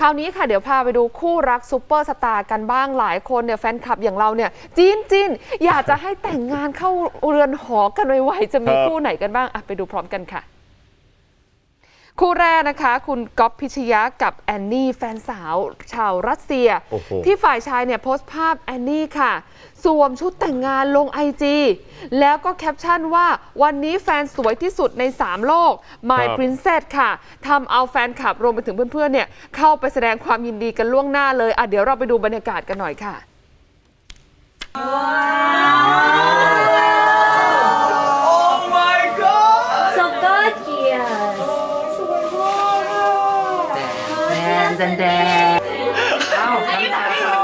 คราวนี้ค่ะเดี๋ยวพาไปดูคู่รักซูเปอร์สตาร์กันบ้างหลายคนเนี่ยแฟนคลับอย่างเราเนี่ยจีนจีนอยากจะให้แต่งงานเข้าเรือนหอกันไวๆจะมีครับคู่ไหนกันบ้างอะไปดูพร้อมกันค่ะ คู่แรกนะคะ คุณก๊อฟพิชยะกับแอนนี่แฟนสาวชาวรัสเซียโอ้โหที่ฝ่ายชายเนี่ยโพสต์ภาพแอนนี่ค่ะ สวมชุดแต่งงานลงไอจีแล้วก็แคปชั่นว่าวันนี้แฟนสวยที่สุดใน 3 โลก My ครับ Princess ค่ะทำเอาแฟนคลับรวมไปถึงเพื่อนๆเนี่ยเข้าไปแสดงความยินดีกันล่วงหน้าเลยอะเดี๋ยวเราไปดูบรรยากาศกันหน่อยค่ะ แดนแดนแดนเอ้าน้ำตาคลอ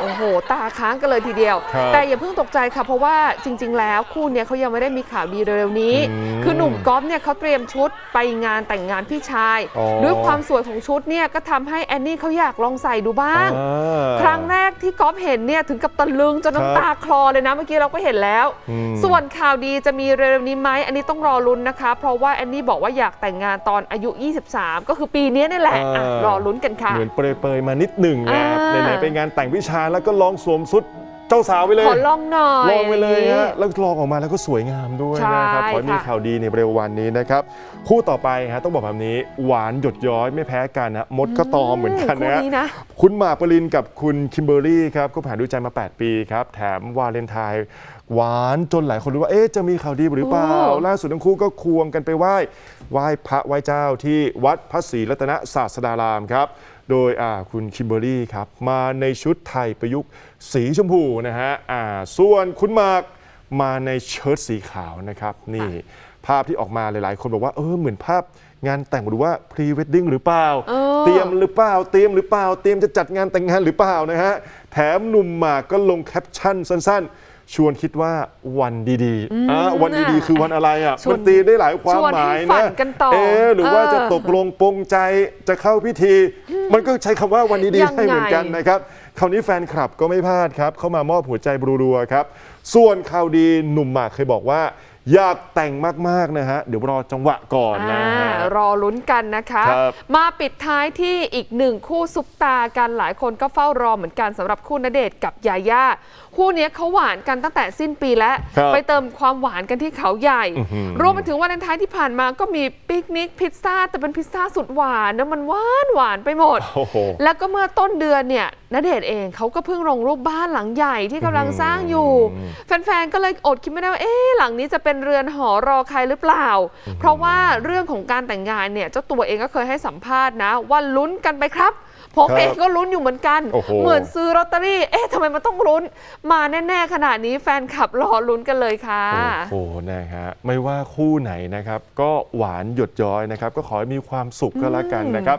โอ้โห ตาค้างกันเลยทีเดียว ครับแต่อย่าเพิ่งตกใจค่ะ เพราะว่าจริง ๆ แล้วคู่เนี้ยเขายังไม่ได้มีข่าวดีเร็วๆนี้ อืมคือหนุ่มก๊อฟเนี่ยเขาเตรียมชุดไปงานแต่งงานพี่ชายอ๋อ ด้วยความสวยของชุดเนี่ยก็ทำให้แอนนี่เขาอยากลองใส่ดูบ้าง อ่า ครั้งแรกที่ก๊อฟเห็นเนี่ยถึงกับตะลึงจนครับน้ำตาคลอเลยนะเมื่อกี้เราก็เห็นแล้ว อืม ส่วนข่าวดีจะมีเร็วๆนี้ไหมอันนี้ต้องรอลุ้นนะคะ เพราะว่าแอนนี่บอกว่าอยากแต่งงานตอนอายุ 23 ก็คือปีนี้นี่แหละอะรอลุ้นกันค่ะ เหมือนเปรยๆมานิดหนึ่งนะครับอ่า ไหนๆไปงานแต่งพิชายแล้วก็ลองสวมชุดเจ้าสาวไปเลยขอลองหน่อยลองไปเลยฮะแล้วลองออกมาแล้วก็สวยงามด้วยนะครับใช่ขอให้มีค่ะข่าวดีในเร็ววันนี้นะครับคู่ต่อไปฮะต้องบอกแบบนี้ หวานหยดย้อยไม่แพ้กันนะมดก็ตอมเหมือนกันคู่นะนี้นะ คุณหมากปรินกับคุณคิมเบอร์รี่ครับก็ผ่านดูใจมา 8 ปีครับ แถมวาเลนไทน์ หวานจนหลายคนรู้ว่าเอ๊ะจะมีข่าวดีหรือเปล่าโอ้ล่าสุดทั้งคู่ก็ควงกันไปไหว้ไหว้พระไหว้เจ้าที่วัดพระศรีรัตนศาสดารามครับ โดยอ่าคุณคิมเบอร์รี่ครับมาในชุดไทยประยุกต์สีชมพูนะฮะอ่าส่วนคุณหมากมาในเชิ้ตสีขาวนะครับ นี่ภาพที่ออกมาหลายๆ คนบอกว่าเออเหมือนภาพงานแต่งหรือว่าพรีเวดดิ้งหรือเปล่าเออเตรียมหรือเปล่า เตรียมหรือเปล่า เตรียมจะจัดงานแต่งงานหรือเปล่านะฮะ แถมหนุ่มหมากก็ลงแคปชั่นสั้นๆ ชวนคิดว่าวันดีๆอะวันดีๆ คือวันอะไรอะชวนมันตีได้หลายความชวนหให้มายฝันะนกันต่อเอ๊ะหรือว่าเออจะตกลงปรงใจจะเข้าพิธี มันก็ใช้คำว่าวันดียังๆให้เหมือนกันไงนะครับ คราวนี้แฟนคลับก็ไม่พลาดครับ เข้ามามอบหัวใจรัวๆครับ ส่วนข่าวดีหนุ่มหมากเคยบอกว่า อยากแต่งมากๆนะฮะ เดี๋ยวรอจังหวะก่อนนะฮะ อ่ารอลุ้นกันนะคะ ครับมาปิดท้ายที่อีกหนึ่งคู่ซุปตากันหลายคนก็เฝ้ารอเหมือนกันสำหรับคู่ณเดชน์กับยาย่าคู่เนี้ยเขาหวานกันตั้งแต่สิ้นปีแล้ว ครับไปเติมความหวานกันที่เขาใหญ่ อื้อหือ รวมไปถึงวันเลนไทน์ที่ผ่านมาก็มีปิกนิกพิซซ่าแต่เป็นพิซซ่าสุดหวานนะมันหวานหวานไปหมด โอ้โห แล้วก็เมื่อต้นเดือนเนี่ยณเดชน์เองเขาก็เพิ่งลงรูปบ้านหลังใหญ่ที่กำลังสร้างอยู่อืมแฟนๆ ก็เลยอดคิดไม่ได้ว่าเอ๊ะหลังนี้จะเป็นเรือนหอรอใครหรือเปล่า เพราะว่าเรื่องของการแต่งงานเนี่ยเจ้าตัวเองก็เคยให้สัมภาษณ์นะ ว่าลุ้นกันไปครับ ผมครับเองก็ลุ้นอยู่เหมือนกันโอ้โหเหมือนซื้อลอตเตอรี่ เอ๊ะทำไมมันต้องลุ้น มาแน่ๆขนาดนี้แฟนคลับรอลุ้นกันเลยค่ะโอ้โหนะฮะไม่ว่าคู่ไหนนะครับ ก็หวานหยดย้อยนะครับ ก็ขอให้มีความสุขก็แล้วกันนะครับ